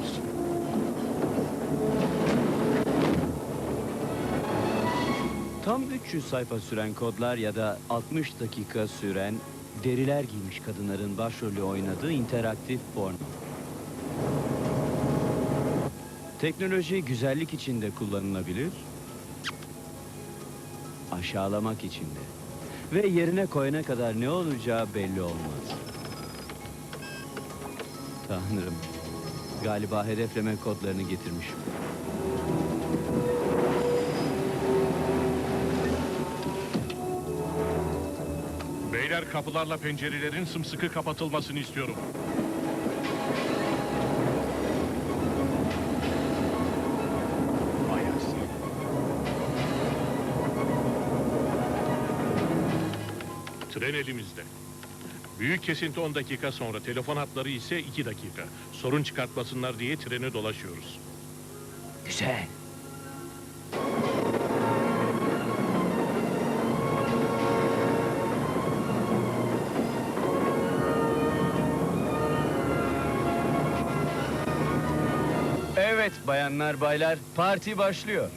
Olsun. Tam 300 sayfa süren kodlar ya da 60 dakika süren deriler giymiş kadınların başrolü oynadığı interaktif porno. Teknoloji güzellik için de kullanılabilir. Aşağılamak için de. Ve yerine koyana kadar ne olacağı belli olmaz. Tanrım. Galiba hedefleme kodlarını getirmişim. Beyler kapılarla pencerelerin sımsıkı kapatılmasını istiyorum. Tren elimizde. Büyük kesinti 10 dakika sonra, telefon hatları ise 2 dakika. Sorun çıkartmasınlar diye treni dolaşıyoruz. Güzel. Evet bayanlar baylar parti başlıyor.